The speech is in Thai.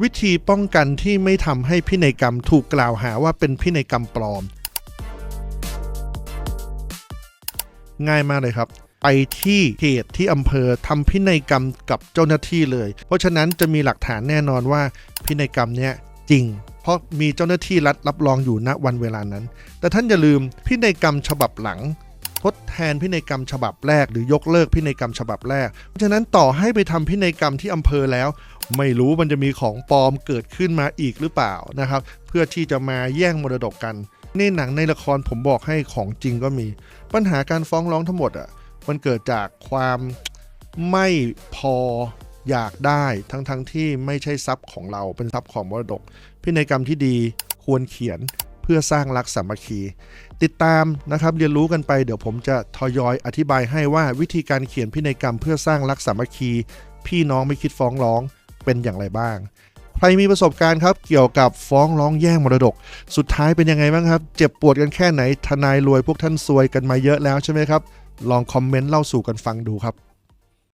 วิธีป้องกันที่ไม่ทำให้พินัยกรรมถูกกล่าวหาว่าเป็นพินัยกรรมปลอม ง่ายมากเลยครับ ไปที่เขตที่อำเภอทำพินัยกรรมกับเจ้าหน้าที่เลย เพราะฉะนั้นจะมีหลักฐานแน่นอนว่าพินัยกรรมเนี้ยจริง เพราะมีเจ้าหน้าที่รัฐรับรองอยู่ณวันเวลานั้น แต่ท่านอย่าลืมพินัยกรรมฉบับหลังทดแทนพินัยกรรมฉบับแรกหรือยกเลิกพินัยกรรมฉบับแรก เพราะฉะนั้นต่อให้ไปทำพินัยกรรมที่อำเภอแล้ว ไม่รู้มันจะมีของปลอมเกิดขึ้นมาอีกหรือเปล่านะครับ เพื่อที่จะมาแย่งมรดกกันในหนังในละครผมบอกให้ของจริงก็มี ปัญหาการฟ้องร้องทั้งหมดอะมันเกิดจากความไม่พออยากได้ทั้งๆทที่ไม่ใช่ทรัพย์ของเราเป็นทรัพย์ของมรดก พินัยกรรมที่ดีควรเขียนเพื่อสร้างรักสามัคคี ติดตามนะครับเรียนรู้กันไปเดี๋ยวผมจะทยอยอธิบายให้ว่าวิธีการเขียนพินัยกรรมเพื่อสร้างรักสามัคคี พี่น้องไม่คิดฟ้องร้อง เป็นอย่างไรบ้าง ใครมีประสบการณ์ครับเกี่ยวกับฟ้องร้องแย่งมรดก สุดท้ายเป็นยังไงบ้างครับ เจ็บปวดกันแค่ไหนทนายรวยพวกท่านซวยกันมาเยอะแล้วใช่ไหมครับ ลองคอมเมนต์เล่าสู่กันฟังดูครับ